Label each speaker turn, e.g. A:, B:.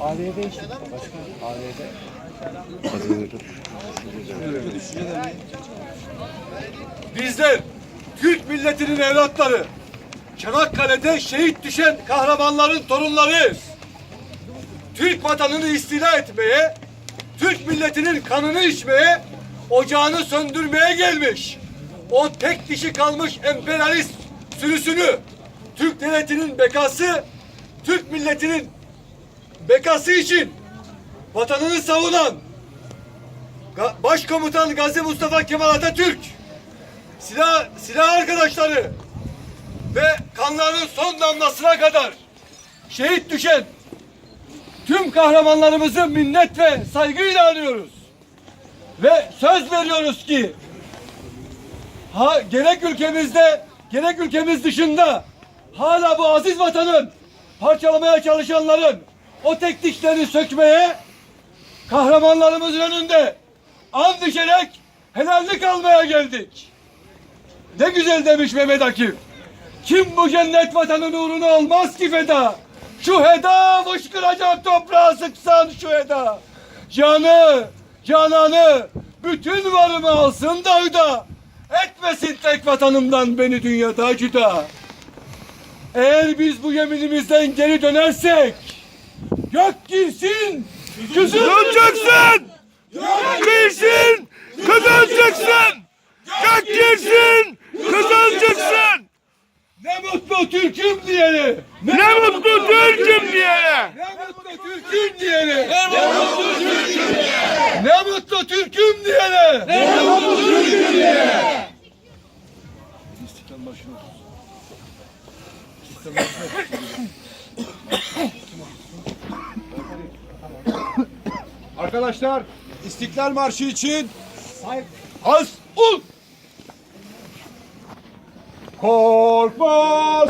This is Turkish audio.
A: AVD işte. Başka AVD.
B: Bizler Türk milletinin evlatları Çanakkale'de şehit düşen kahramanların torunlarıyız. Türk vatanını istila etmeye, Türk milletinin kanını içmeye, ocağını söndürmeye gelmiş. O tek dişi kalmış emperyalist sürüsünü Türk devletinin bekası, Türk milletinin bekası için vatanını savunan Başkomutan Gazi Mustafa Kemal Atatürk silah, silah arkadaşları ve kanlarının son damlasına kadar şehit düşen tüm kahramanlarımızı minnet ve saygıyla anıyoruz. Ve söz veriyoruz ki ha, gerek ülkemizde gerek ülkemiz dışında hala bu aziz vatanın parçalamaya çalışanların o tek dişlerini sökmeye kahramanlarımızın önünde an düşerek helallik almaya geldik. Ne güzel demiş Mehmet Akif. Kim bu cennet vatanın uğruna olmaz ki feda? Şu heda fışkıracak toprağa sıksan şu heda. Canı, cananı, bütün varımı alsın da hüda. Etmesin tek vatanımdan beni dünyada cüda. Eğer biz bu yeminimizden geri dönersek gök girsin, kızıl
C: Kazanacaksın! Girsin! Kazanacaksın! Gök girsin! Kazanacaksın!
B: Ne mutlu Türk'üm diyene.
C: Ne mutlu Türk'üm diyene!
B: Ne mutlu Türk'üm diyene. Ne mutlu Türk'üm diyene. Ne mutlu Türk'üm diyene. Ne mutlu Türk'üm diyene. İstiklal Marşı'nı
D: Arkadaşlar İstiklal Marşı için
B: Az ul.
D: korkma